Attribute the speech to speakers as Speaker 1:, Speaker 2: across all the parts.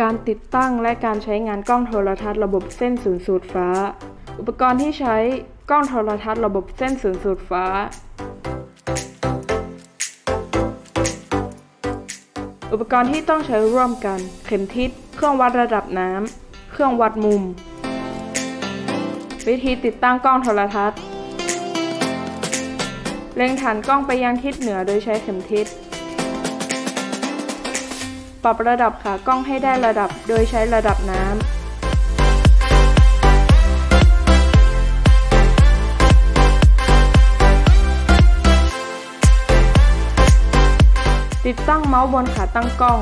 Speaker 1: การติดตั้งและการใช้งานกล้องโทรทัศน์ระบบเส้นศูนย์สูตรฟ้า อุปกรณ์ที่ใช้กล้องโทรทัศน์ระบบเส้นศูนย์สูตรฟ้า อุปกรณ์ที่ต้องใช้ร่วมกัน เข็มทิศ เครื่องวัดระดับน้ำ เครื่องวัดมุม วิธีติดตั้งกล้องโทรทัศน์ เล็งฐานกล้องไปยังทิศเหนือโดยใช้เข็มทิศ ปรับระดับขากล้องให้ได้ระดับโดยใช้ระดับน้ำติดตั้งเมาส์บนขาตั้งกล้อง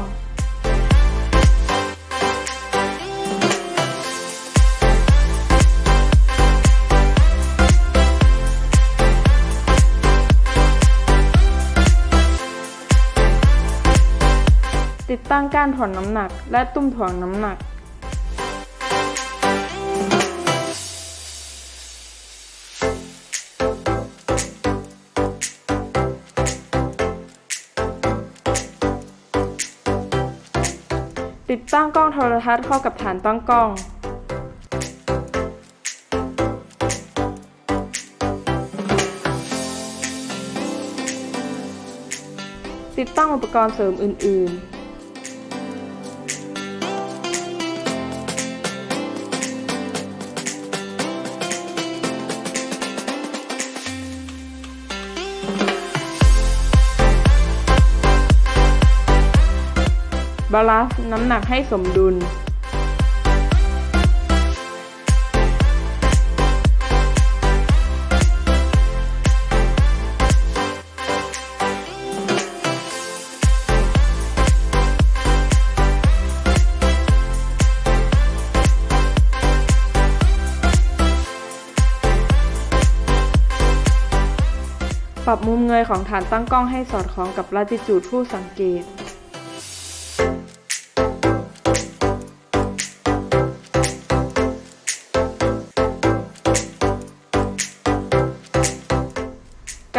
Speaker 1: ตั้งก้านถ่วงน้ำหนัก และตุ้มถ่วงน้ำหนักติดตั้งกล้องโทรทัศน์เข้ากับฐานตั้งกล้อง ติดตั้งอุปกรณ์เสริมอื่น ๆ บาลานซ์น้ำหนักให้สมดุล ปรับมุมเงยของฐานตั้งกล้องให้สอดคล้องกับลาติจูดผู้สังเกต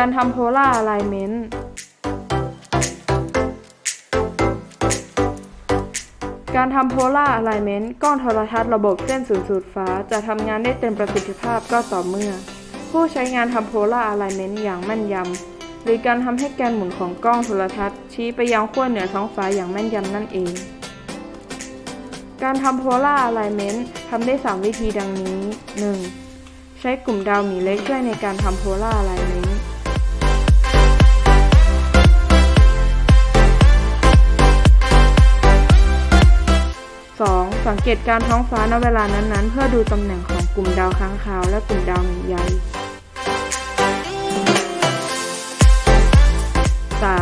Speaker 1: การทำโพล่าอะไลเมนต์การทำโพล่าอะไลเมนต์กล้องโทรทัศน์ระบบเส้นศูนย์สูตรฟ้าจะทำงานได้เต็มประสิทธิภาพก็ต่อเมื่อ ผู้ใช้งานทำโพล่าอะไลเมนต์อย่างแม่นยำหรือการทำให้แกนหมุนของกล้องโทรทัศน์ ชี้ไปยังขั้วเหนือท้องฟ้าอย่างแม่นยำนั่นเอง การทำโพล่าอะไลเมนต์ทำได้ 3 วิธีดังนี้ 1. ใช้กลุ่มดาวหมีเล็กช่วยในการทำโพล่าอะไลเมนต์ เกตการท้องฟ้าณเวลานั้นๆ เพื่อดูตำแหน่งของกลุ่มดาวค้างคาวและกลุ่มดาวหมีใหญ่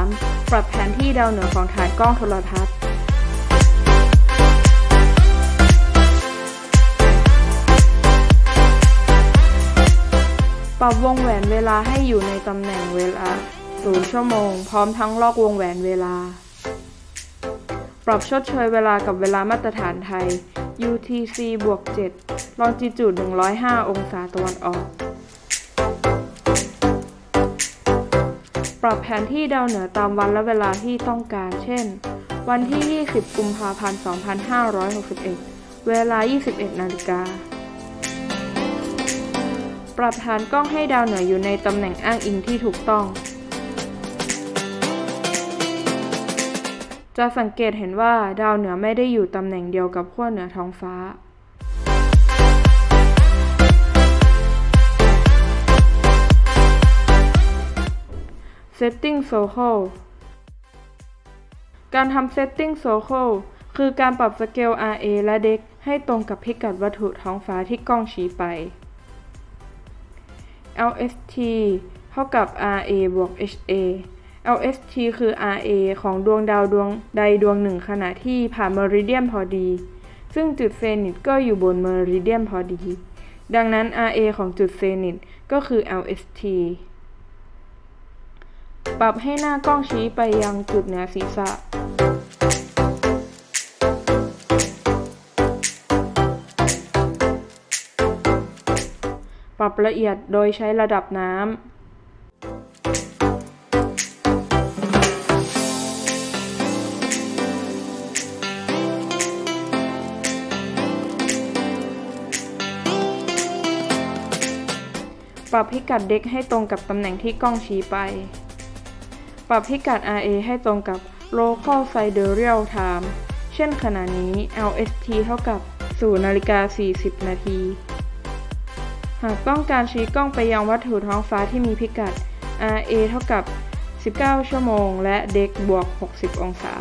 Speaker 1: 3. ปรับแผนที่ดาวเหนือของฐานกล้องโทรทัศน์ ปรับวงแหวนเวลาให้อยู่ในตำแหน่งเวลา 0 ชั่วโมง พร้อมทั้งลอกวงแหวนเวลา รับชดเชยเวลากับเวลามาตรฐานไทย UTC บวก7 longitude 105 องศาตะวันออก ปรับแผนที่ดาวเหนือตามวันและเวลาที่ต้องการ เช่น วันที่ 20 กุมภาพันธ์ 2561 เวลา 21 นาฬิกา ปรับฐานกล้องให้ดาวเหนืออยู่ในตำแหน่งอ้างอิงที่ถูกต้อง จะสังเกตเห็นว่าดาวเหนือไม่ได้อยู่ตำแหน่งเดียวกับขั้วเหนือท้องฟ้า Setting Circle การทำ Setting Circle คือการปรับสเกล RA และ Dex ให้ตรงกับพิกัดวัตถุท้องฟ้าที่กล้องชี้ไป LST เท่ากับ RA บวก HA LST คือ RA ของดวงดาวดวงใดดวงหนึ่งขณะที่ผ่านเมริเดียนพอดี ซึ่งจุดเซนิตก็อยู่บนเมริเดียนพอดี ดังนั้น RA ของจุดเซนิตก็คือ LST ปรับให้หน้ากล้องชี้ไปยังจุดเหนือศีรษะปรับละเอียดโดยใช้ระดับน้ำ ปรับพิกัดเด็กให้ตรงกับตำแหน่งที่กล้องชี้ไป ปรับพิกัด RA ให้ตรงกับ local sidereal time เช่นขณะนี้ LST เท่ากับ0นาฬิกา40 นาที หากต้องการชี้กล้องไปยังวัตถุท้องฟ้าที่มีพิกัด RA เท่ากับ 19 ชั่วโมง และเด็กบวก 60 องศา